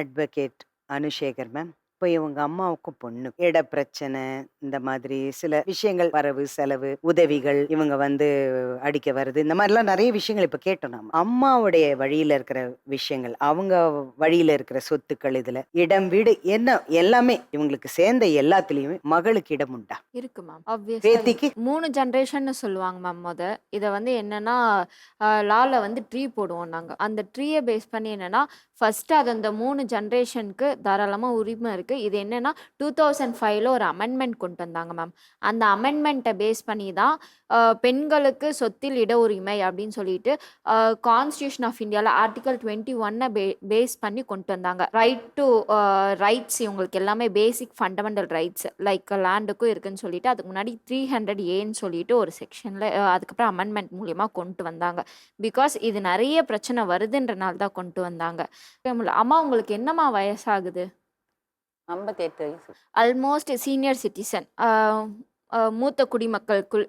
Advocate அனுஷேகர் ma'am. இப்போ இவங்க அம்மாவுக்கும் பொண்ணு இட பிரச்சனை இந்த மாதிரி சில விஷயங்கள் வரவு செலவு உதவிகள் இவங்க வந்து அடிக்க வருது. இந்த மாதிரிலாம் நிறைய விஷயங்கள் இப்போ கேட்டோம் நாம. அம்மாவுடைய வழியில இருக்கிற விஷயங்கள் அவங்க வழியில இருக்கிற சொத்துக்கள் இதுல இடம் வீடு என்ன எல்லாமே இவங்களுக்கு சேர்ந்த எல்லாத்துலயுமே மகளுக்கு இடம் உண்டா? இருக்கு மேம் பேத்திக்கு? மூணு ஜென்ரேஷன்னு சொல்லுவாங்க மேம் முத. இதை வந்து என்னன்னா லால வந்து ட்ரீ போடுவோம் நாங்கள் அந்த ட்ரீயை பேஸ் பண்ணி என்னன்னா ஃபர்ஸ்ட் அது அந்த மூணு ஜென்ரேஷனுக்கு தாராளமாக உரிமை இருக்கு. இது என்னன்னா டூ தௌசண்ட் ஃபைவ்ல ஒரு அமெண்ட்மெண்ட் கொண்டு வந்தாங்க மேம் அந்த அமெண்ட்மெண்ட்டை பேஸ் பண்ணி தான் பெண்களுக்கு சொத்தில் இட உரிமை அப்படின்னு சொல்லிட்டு கான்ஸ்டியூஷன் ஆஃப் இந்தியாவில் ஆர்டிகல் டுவெண்ட்டி ஒன்னை பே பேஸ் பண்ணி கொண்டு வந்தாங்க. ரைட் டு ரைட்ஸ் இவங்களுக்கு எல்லாமே பேசிக் ஃபண்டமெண்டல் ரைட்ஸ் லைக் லேண்டுக்கும் இருக்குன்னு சொல்லிட்டு அதுக்கு முன்னாடி த்ரீ ஹண்ட்ரட் ஏன்னு சொல்லிட்டு ஒரு செக்ஷனில் அதுக்கப்புறம் அமெண்ட்மெண்ட் மூலிமா கொண்டு வந்தாங்க. பிகாஸ் இது நிறைய பிரச்சனை வருதுன்றனால தான் கொண்டு வந்தாங்க. அம்மா உங்களுக்கு என்னம்மா வயசாகுது? ஐம்பத்தெட்டு வயசு. ஆல்மோஸ்ட் சீனியர் சிட்டிசன் மூத்த குடிமக்களுக்குள்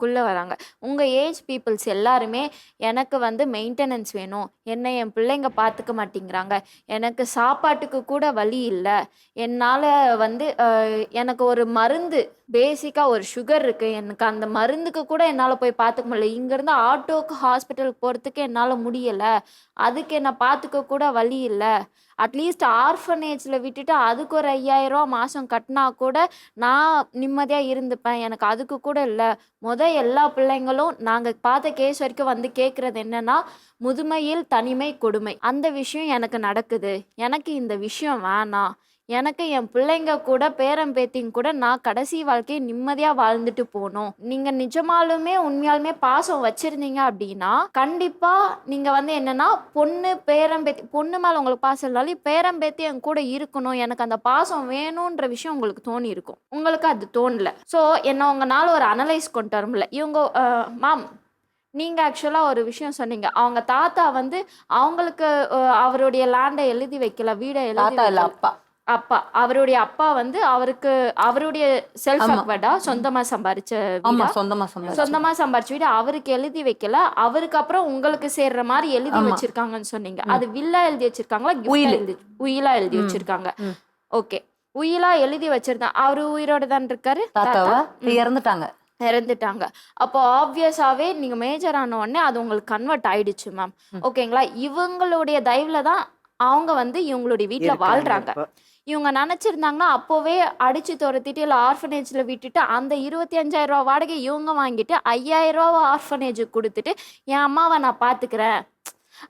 குள்ளே வராங்க. உங்கள் ஏஜ் பீப்புள்ஸ் எல்லாருமே எனக்கு வந்து மெயின்டெனன்ஸ் வேணும். என்னை என் பிள்ளைங்க பார்த்துக்க மாட்டேங்கிறாங்க. எனக்கு சாப்பாட்டுக்கு கூட வழி இல்லை. என்னால் வந்து எனக்கு ஒரு மருந்து பேசிக்காக ஒரு சுகர் இருக்குது எனக்கு அந்த மருந்துக்கு கூட என்னால் போய் பார்த்துக்க முடியல. இங்கேருந்து ஆட்டோக்கு ஹாஸ்பிட்டலுக்கு போகிறதுக்கு என்னால் முடியலை. அதுக்கு என்னை பார்த்துக்க கூட வழி இல்லை. அட்லீஸ்ட் ஆர்ஃபனேஜில் விட்டுட்டு அதுக்கு ஒரு ஐயாயிரம் ரூபா மாதம் கட்டினா கூட நான் நிம்மதியாக இருந்துப்பேன். எனக்கு அதுக்கு கூட இல்லை. முத எல்லா பிள்ளைங்களும் நாங்கள் பார்த்த கேஸ் வரைக்கும் வந்து கேட்குறது என்னென்னா முதுமையில் தனிமை கொடுமை. அந்த விஷயம் எனக்கு நடக்குது. எனக்கு இந்த விஷயம் வேணாம். எனக்கு என் பிள்ளைங்க கூட பேரன் பேத்திங்க கூட நான் கடைசி வாழ்க்கையை நிம்மதியாக வாழ்ந்துட்டு போகணும். நீங்கள் நிஜமாலுமே உண்மையாலுமே பாசம் வச்சுருந்தீங்க அப்படின்னா கண்டிப்பாக நீங்கள் வந்து என்னன்னா பொண்ணு பேரன் பேத்தி பொண்ணு மேலே உங்களுக்கு பாசம் இல்லைனாலும் பேரன் பேத்தி என் கூட இருக்கணும். எனக்கு அந்த பாசம் வேணுன்ற விஷயம் உங்களுக்கு தோணி இருக்கும் உங்களுக்கு அது தோணல. ஸோ என்ன உங்களால் ஒரு அனலைஸ் கொண்டு வர முடியல இவங்க மேம் நீங்கள் ஆக்சுவலாக ஒரு விஷயம் சொன்னீங்க. அவங்க தாத்தா வந்து அவங்களுக்கு அவருடைய லேண்டை எழுதி வைக்கல வீடை எழுதி. அப்பா. அப்பா அவருடைய அப்பா வந்து அவருக்கு அவருடைய செல்ஃப். அக்வர்டா சொந்தமா சம்பாரிச்ச ஆமா சொந்தமா சொந்தமா சொந்தமா சம்பாரிச்ச வீடு அவருக்கு எழுதி வைக்கல அவருக்கு அப்புறம் உங்களுக்கு சேர்ற மாதிரி எழுதி. வச்சிருக்காங்கன்னு சொன்னீங்க. அது வில்லா எழுதி வச்சிருக்காங்களா உயில். எழுதி உயிலா எழுதி. வச்சிருக்காங்க. ஓகே உயிலா எழுதி வச்சிருந்தேன் அவரு உயிரோட தான் இருக்காரு தாத்தாவா. இறந்துட்டாங்க இறந்துட்டாங்க அப்போ ஆப்வியஸாவே நீங்க மேஜர் ஆன உடனே அது உங்களுக்கு கன்வெர்ட் ஆயிடுச்சு மேம். ஓகேங்களா இவங்களுடைய தயவுல தான் அவங்க வந்து இவங்களுடைய வீட்ல இருக்காங்க வாழ்றாங்க. இவங்க நினச்சிருந்தாங்கன்னா அப்போவே அடித்து துரத்திட்டு இல்லை ஆர்ஃபனேஜில் விட்டுட்டு அந்த இருபத்தி அஞ்சாயிரம் வாடகை இவங்க வாங்கிட்டு ஐயாயிரரூவா ஆர்ஃபனேஜுக்கு கொடுத்துட்டு என் அம்மாவை நான் பார்த்துக்கிறேன்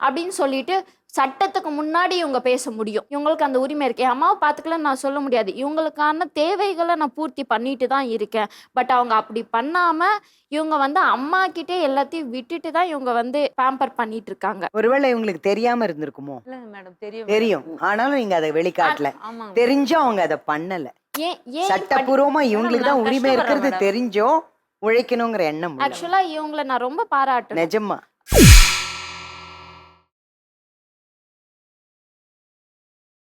அப்படின்னு சொல்லிட்டு சட்டத்துக்கு முன்னாடி இவங்க பேச முடியும். இவங்களுக்கு அந்த உரிமை இருக்கு என் அம்மாவை பார்த்துக்கலன்னு நான் சொல்ல முடியாது. இவங்களுக்கான தேவைகளை நான் பூர்த்தி பண்ணிட்டு தான் இருக்கேன். பட் அவங்க அப்படி பண்ணாம இவங்க வந்து அம்மா கிட்டே எல்லாத்தையும் விட்டுட்டு தான் இவங்க வந்து பேம்பர் பண்ணிட்டு இருக்காங்க. ஒருவேளை இவங்களுக்கு தெரியாம இருந்திருக்குமோ? இல்ல மேடம் தெரியும். தெரியும். ஆனாலும் நீங்க அதை வெளிக்காட்டல. தெரிஞ்சும் அவங்க அதை பண்ணல. ஏன் ஏன் சட்டப்பூர்வமா இவங்களுக்கு தான் உரிமை இருக்கிறது. தெரிஞ்சும் உழைக்கணுங்கிற எண்ணம். ஆக்சுவலா இவங்களை நான் ரொம்ப பாராட்டுறேன். நிஜமா.